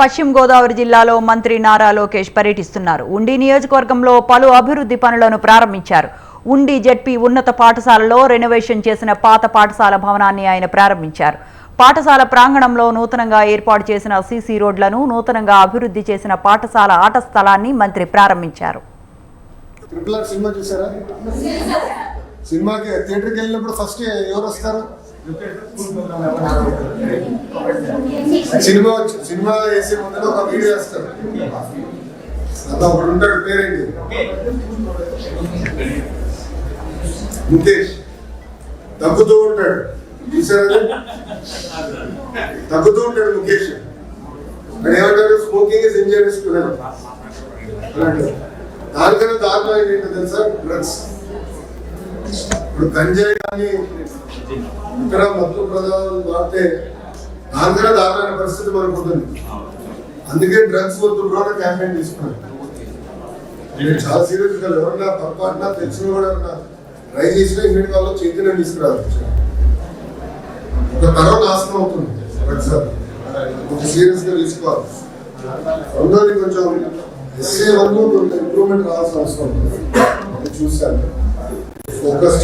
పశ్చిమ గోదావరి జిల్లాలో మంత్రి నారా లోకేష్ పర్యటిస్తున్నారు. ఉండి నియోజకవర్గంలో పలు అభివృద్ధి పనులను ప్రారంభించారు. ఉండి జడ్పీ ఉన్నత పాఠశాలలో రెనోవేషన్ చేసిన పాత పాఠశాల భవనాన్ని ఆయన ప్రారంభించారు. పాఠశాల ప్రాంగణంలో నూతనంగా ఏర్పాటు చేసిన సీసీ రోడ్లను నూతనంగా అభివృద్ధి చేసిన పాఠశాల ఆట స్థలాన్ని మంత్రి ప్రారంభించారు. సినిమా చూసారా? సినిమాకి థియేటర్కి వెళ్ళినప్పుడు ఫస్ట్ ఎవరు వస్తారు? సినిమా సినిమా వేసే ముందు ఒక వీడియో వేస్తారు అంత ఒకడు ఉంటాడు పేరేంటి? ముఖేష్. తగ్గుతూ ఉంటాడు. చూసారా? తగ్గుతూ ఉంటాడు ముఖేష్. అని ఏమంటారు? Smoking is injuries to health దానికన్నా దారుణం ఏంటో తెలుసా? డ్రగ్స్. ఇప్పుడు గంజాయి కానీ ఇతర మత్తు ప్రదాలు వాడితే దానికన్నా దారుణ పరిస్థితి మనకు ఉంటుంది అందుకే డ్రగ్స్ వద్దు కూడా క్యాంపెయిన్ తీసుకున్నాను నేను చాలా సీరియస్గా ఎవరన్నా పొరపాటున తెలిసిన కూడా ఎవరన్నా ట్రై చేసినా ఇంటి వాళ్ళు చైతన్యం తీసుకురావచ్చు ఒక తరం నాశనం అవుతుంది. డ్రగ్స్ కొంచెం సీరియస్గా తీసుకోవాలి. రెండోది కొంచెం ఎస్ఏ వరకు కొంచెం ఇంప్రూవ్మెంట్ రావాల్సిన అవసరం ఉంది. అది చూశాను. ఫోకస్